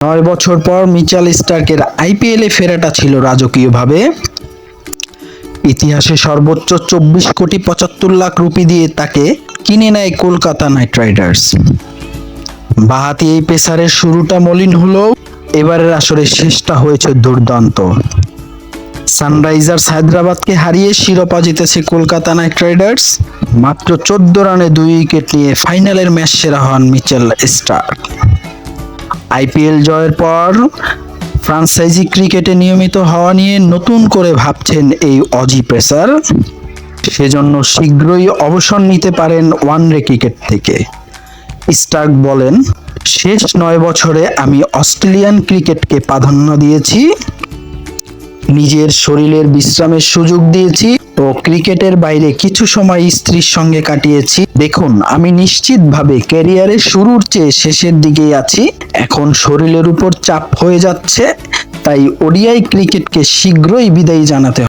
নয় বছর পর মিচাল স্টার্কের আইপিএলে ফেরাটা ছিল রাজকীয়ভাবে। ইতিহাসে সর্বোচ্চ চব্বিশ কোটি পঁচাত্তর লাখ রুপি দিয়ে তাকে কিনে নেয় কলকাতা নাইট রাইডার্স। বাহাতি এই পেসারের শুরুটা মলিন হলেও এবারের আসরে শেষটা হয়েছে দুর্দান্ত। সানরাইজার্স হায়দ্রাবাদকে হারিয়ে শিরোপা জিতেছে কলকাতা নাইট রাইডার্স। মাত্র চোদ্দ রানে দুই উইকেট নিয়ে ফাইনালের ম্যাচ সেরা হন মিচেল স্টার্ক। আইপিএল জয়ের পর ফ্রান্সাইজি ক্রিকেটে নিয়মিত হওয়া নিয়ে নতুন করে ভাবছেন এই অজি পেসার। সেজন্য শীঘ্রই অবসর নিতে পারেন ওয়ানডে ক্রিকেট থেকে। স্টার্ক বলেন, শেষ নয় বছরে আমি অস্ট্রেলিয়ান ক্রিকেটকে প্রাধান্য দিয়েছি। নিজের শরীরের বিশ্রামের সুযোগ দিয়েছি। ক্রিকেটের বাইরে কিছু সময় স্ত্রীর সঙ্গে কাটিয়েছি। দেখুন, আমি নিশ্চিতভাবে ক্যারিয়ারের শুরুর চেয়ে শেষের দিকেই আছি। এখন শরীরের উপর চাপ হয়ে যাচ্ছে, তাই ওডিআই ক্রিকেটকে শীঘ্রই বিদায়ী জানাতে